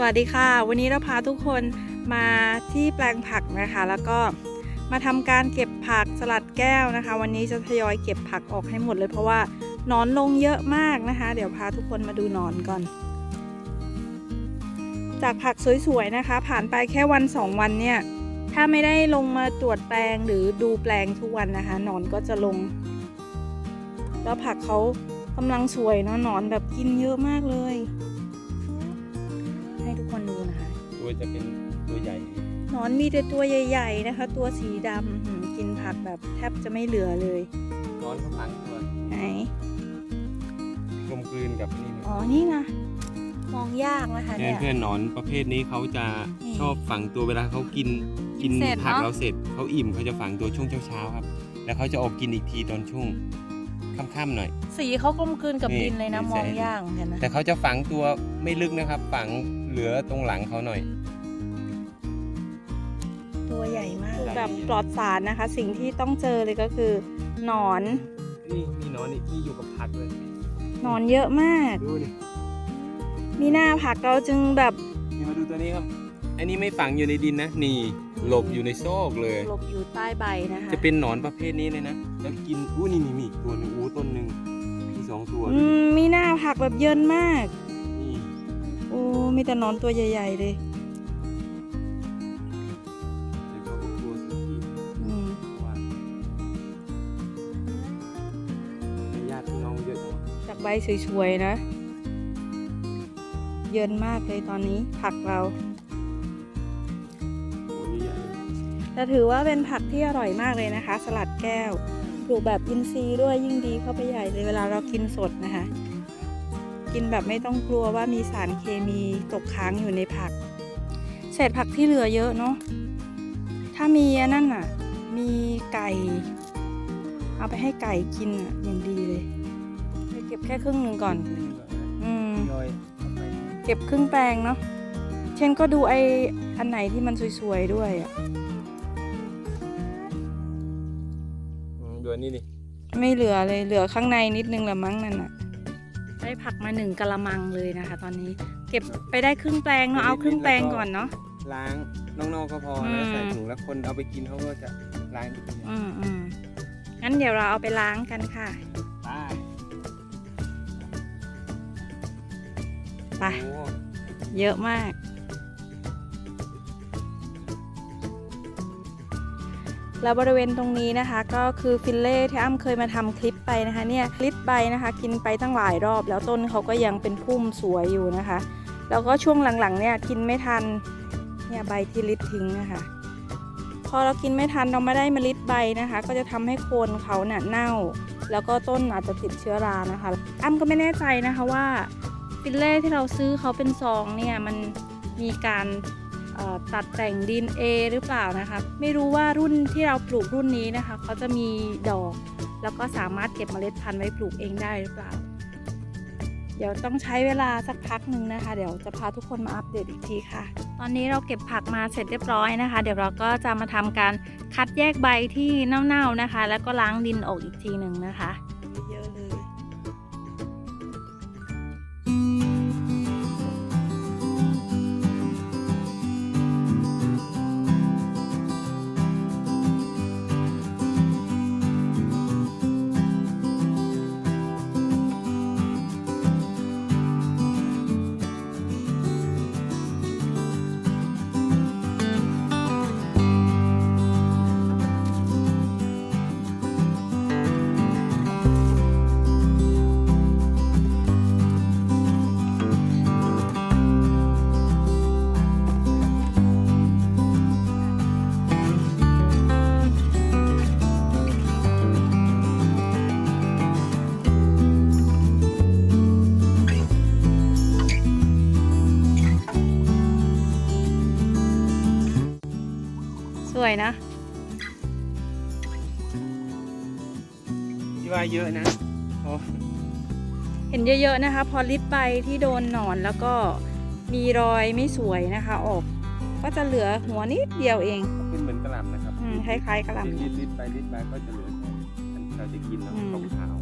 สวัสดีค่ะ วันนี้เราพาทุกคนมาที่แปลงผักนะคะ แล้วก็มาทำการเก็บผักสลัดแก้วนะคะ วันนี้จะทยอยเก็บผักออกให้หมดเลย เพราะว่านอนลงเยอะมากนะคะ เดี๋ยวพาทุกคนมาดูนอนก่อน จากผักสวยๆนะคะ ผ่านไปแค่วันสองวันเนี่ยถ้าไม่ได้ลงมาตรวจแปลงหรือดูแปลงทุกวันนะคะนอนก็จะลง แล้วผักเขากำลังสวยเนาะนอนแบบกินเยอะมากเลย ตัวจะเป็นตัวใหญ่หนอนมีแต่ตัวใหญ่ ๆ นะคะ ตัวสีดำหืมกินผักแบบแทบจะไม่เหลือเลยนอนเขาพังตัวไหนกลมกลืนกับนี่นะอ๋อนี่นะมองยากนะคะเพื่เนี่อนยเพื่อนๆหนอนประเภทนี้เขาจะนี่ชอบฝังตัวเวลาเขากินกิกินนเสร็จผักเนอะเราเสร็จเขาอิ่มเขาจะฝังตัวช่วงเช้าๆครับ แล้วเขาจะออกกินอีกทีตอนช่วงค่ำๆหน่อย สีเขากลมกลืนกับนี่ดินเลยนะนี่มองแสงยากเหมือนกันนะแต่เขาจะฝังตัวไม่ลึกนะครับ ฝัง เหลือตรงหลังเขาหน่อย ตัวใหญ่มากใหญ่แบบปลอดสารนะคะ สิ่งที่ต้องเจอเลยก็คือหนอน นี่มีหนอนนี่ที่อยู่กับผักเลยหนอนเยอะมาก ดูนี่มีหน้าผักเราจึงแบบนี่มาดูตัวนี้ครับ อันนี้ไม่ฝังอยู่ในดินนะ นี่หลบอยู่ในซอกเลย หลบอยู่ใต้ใบนะคะจะเป็นหนอนประเภทนี้เลยนะแล้วกินอู้นี่นี่มีอีกตัวหนึงอู้ต้นหนึ่งมีสองตัวอืมมีหน้าผักแบบเยินมากนี่โอ้ มีแต่หนอนตัวใหญ่ ๆ เลยแล้วก็กลัวสุกี้อืมเพราะว่ามีญาติพี่น้องเยอะจังวะจากใบสวยๆนะ เยินมากเลยตอนนี้ผักเราโอ้ยใหญ่ๆเลยแต่ถือว่าเป็นผักที่อร่อยมากเลยนะคะ สลัดแก้ว ปลูกแบบอินทรีย์ด้วยยิ่งดีเข้าไปใหญ่เลยเวลาเรากินสดนะคะ กินแบบไม่ต้องกลัวว่ามีสารเคมีตกค้างอยู่ในผัก เศษผักที่เหลือเยอะเนาะถ้ามีอันนั่นอะ มีไก่ เอาไปให้ไก่กินอะอย่างดีเลยไปเก็บแค่ครึ่งหนึ่งก่อน อืมทยอยเอาไปเก็บครึ่งแปลงเนาะเช่นก็ดูไออันไหนที่มันสวยๆด้วยอะอืมดูอันนี้ดิไม่เหลือเลยเหลือข้างในนิดนึงละมั้งนั่นอะ ได้ผักมาหนึ่งกะละมังเลยนะคะ ตอนนี้เก็บไปได้ครึ่งแปลงเนาะเอาครึ่งแปลงก่อนเนาะล้างนอกๆก็พออืมแล้วใส่ถุงแล้วคนเอาไปกินเขาก็จะล้างอืมอืมงั้นเดี๋ยวเราเอาไปล้างกันค่ะไปไปโอ้เยอะมาก แล้วบริเวณตรงนี้นะคะ ก็คือฟิลเล่ที่อ้ำเคยมาทำคลิปไปนะคะเนี่ยคลิปใบนะคะ กินไปตั้งหลายรอบ แล้วต้นเขาก็ยังเป็นพุ่มสวยอยู่นะคะ แล้วก็ช่วงหลังๆเนี่ยกินไม่ทันเนี่ยใบที่ลิดทิ้งนะคะ พอเรากินไม่ทันเราไม่ได้เมลิดใบนะคะ ก็จะทำให้โคนเขาเนี่ยเน่า แล้วก็ต้นอาจจะติดเชื้อรานะคะ อ้ำก็ไม่แน่ใจนะคะว่าฟิลเล่ที่เราซื้อเขาเป็นซองเนี่ยมันมีการ ตัดแต่งดินเอหรือเปล่านะคะไม่รู้ว่ารุ่นที่เราปลูกรุ่นนี้นะคะเขาจะมีดอก แล้วก็สามารถเก็บเมล็ดพันธุ์ไว้ปลูกเองได้หรือเปล่า เดี๋ยวต้องใช้เวลาสักพักหนึ่งนะคะ เดี๋ยวจะพาทุกคนมาอัปเดตอีกทีค่ะ ตอนนี้เราเก็บผักมาเสร็จเรียบร้อยนะคะ เดี๋ยวเราก็จะมาทำการคัดแยกใบที่เน่าๆนะคะ แล้วก็ล้างดินออกอีกทีหนึ่งนะคะเยอะ วยนะที่ว่าเยอะนะโอ้เห็นเยอะๆนะคะ พอลิดใบที่โดนหนอนแล้วก็มีรอยไม่สวยนะคะ ออก ก็จะเหลือหัวนิดเดียวเองเป็นเหมือนกระหล่ำนะครับอืมคล้ายๆกระหล่ำลิดลิดไปลิดมาก็จะเหลือแค่อันที่เราจะกินแล้วอืมขาว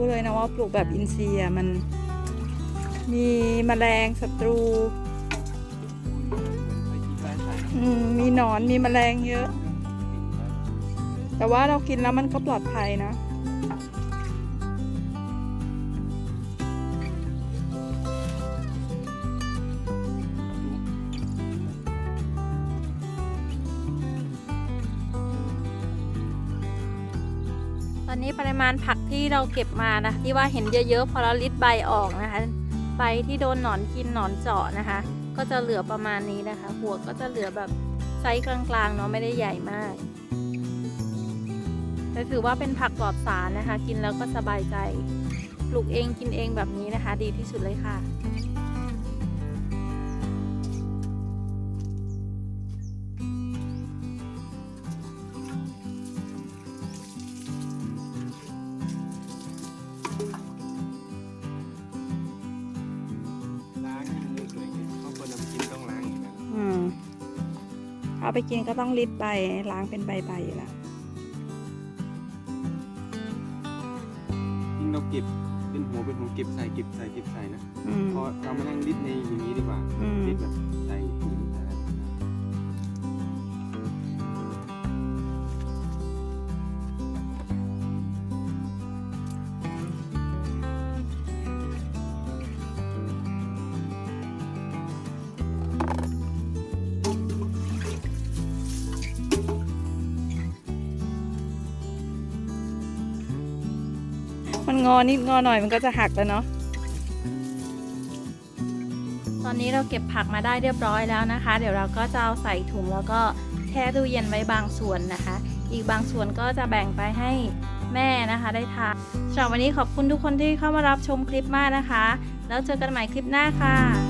รู้เลยนะว่าปลูกแบบอินทรีย์อะมันมีแมลงศัตรูอืมมีหนอนมีแมลงเยอะ แต่ว่าเรากินแล้วมันก็ปลอดภัยนะ อนนี้ปริมาณผักที่เราเก็บมานะที่ว่าเห็นเยอะๆ พอเราลิดใบออกนะคะ ใบที่โดนหนอนกินหนอนเจาะนะคะ ก็จะเหลือประมาณนี้นะคะ หัวก็จะเหลือแบบไซส์กลางๆเนาะไม่ได้ใหญ่มากแต่ถือว่าเป็นผักปลอดสารนะคะ กินแล้วก็สบายใจ ปลูกเองกินเองแบบนี้นะคะ ดีที่สุดเลยค่ะ เอาไปกินก็ต้องลิดใบล้างเป็นใบๆอยู่แล้วยิ่งเราเก็บเป็นหัวเป็นหัวเก็บใส่เก็บใส่เก็บใส่นะอืม พอเรามานั่งริดในอย่างนี้ดีกว่าอืม ริดแบบใส่ถุง มันงอนิดงอหน่อยมันก็จะหักแล้วเนาะตอนนี้เราเก็บผักมาได้เรียบร้อยแล้วนะคะ เดี๋ยวเราก็จะเอาใส่ถุงแล้วก็แช่ตู้เย็นไว้บางส่วนนะคะ อีกบางส่วนก็จะแบ่งไปให้แม่นะคะ ได้ทานสำหรับวันนี้ขอบคุณทุกคนที่เข้ามารับชมคลิปมากนะคะ แล้วเจอกันใหม่คลิปหน้าค่ะ